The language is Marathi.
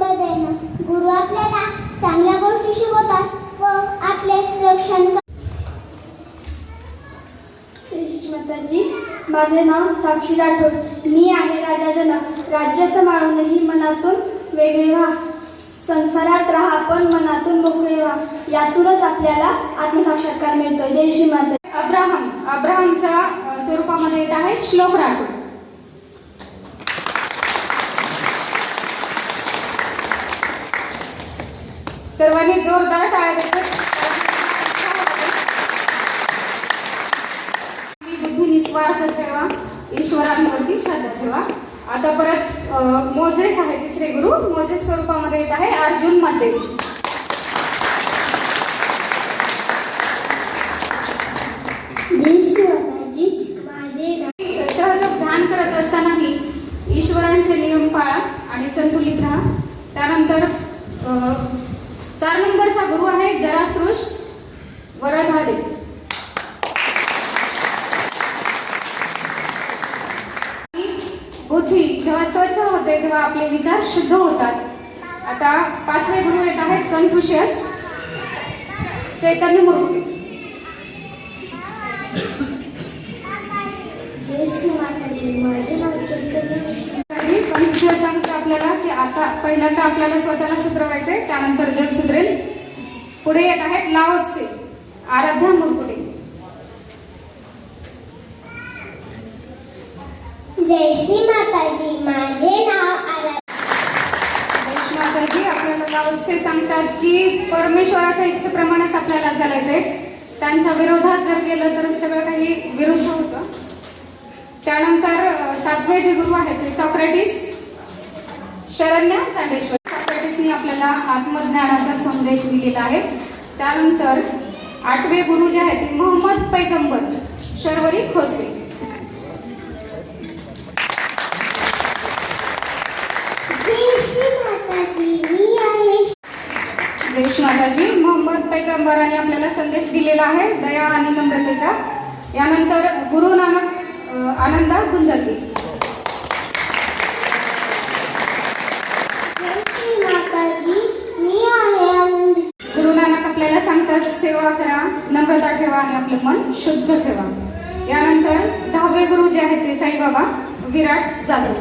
उत्तर देणं गुरु आपल्याला चांगल्या गोष्टी शिकवतात व आपले रक्षण माताजी माझे नाव साक्षी राठोड. मी आहे राजा जनक राज्य सांभाळूनही मनातून वेगळे व्हा. संसारात राहा पण मनातून मोकळे व्हा. यातूनच आपल्याला आत्मसाक्षात्कार मिळतो जय श्री माता अब्राहम. अब्राहमच्या स्वरूपामध्ये येत आहे श्लोक राठोड. सर्वांनी जोरदार टाळ्या बुद्धी निस्वार्थ ठेवा ईश्वरांवरती श्रद्धा ठेवा. आता परत मोजेस आहे तिसरे गुरु. मोजेस स्वरूपामध्ये येत आहे अर्जुनमध्ये सहज ध्यान करत असतानाही ईश्वरांचे नियम पाळा आणि संतुलित राहा. त्यानंतर चार नंबरचा गुरु आहे जरासृष वरधाडे बुद्धी जेव्हा स्वच्छ होते तेव्हा आपले विचार शुद्ध होतात. आता पाचवे गुरु येत आहेत कन्फ्युशियस चैतन्य मुर्ती. जय श्री आपल्याला की आता पहिल्यांदा आपल्याला स्वतःला सुधरवायचंय त्यानंतर जग सुधरेल. पुढे येत आहेत लाओत्से आराध्या मुरकुटे. जय श्री माताजी माझे नाव आरा जयेश माताजी आपल्याला लाओत्से सांगतात की परमेश्वराच्या इच्छेप्रमाणेच आपल्याला चालायचंय त्यांच्या विरोधात जर गेलं तर सगळं काही विरुद्ध होतं. त्यानंतर सातवे जे गुरु आहेत ते सॉक्रेटिस. शरण्य चांडेश्वर. सॉक्रेटिसनी आपल्याला आत्मज्ञानाचा संदेश दिलेला आहे. त्यानंतर आठवे गुरु जे आहेत मोहम्मद पैगंबर शर्वरी आहे. जयेश माताजी मोहम्मद पैगंबराने आपल्याला संदेश दिलेला आहे दया आणि नम्रतेचा. यानंतर गुरु नानक आनंदा गुंजरगे जय श्री माताजी मी आहे आनंद गुरु नानक आपल्याला सांगतात सेवा करा नम्रता ठेवा आणि आपलं मन शुद्ध ठेवा. यानंतर दहावे गुरु जे आहेत ते साईबाबा विराट जाधव.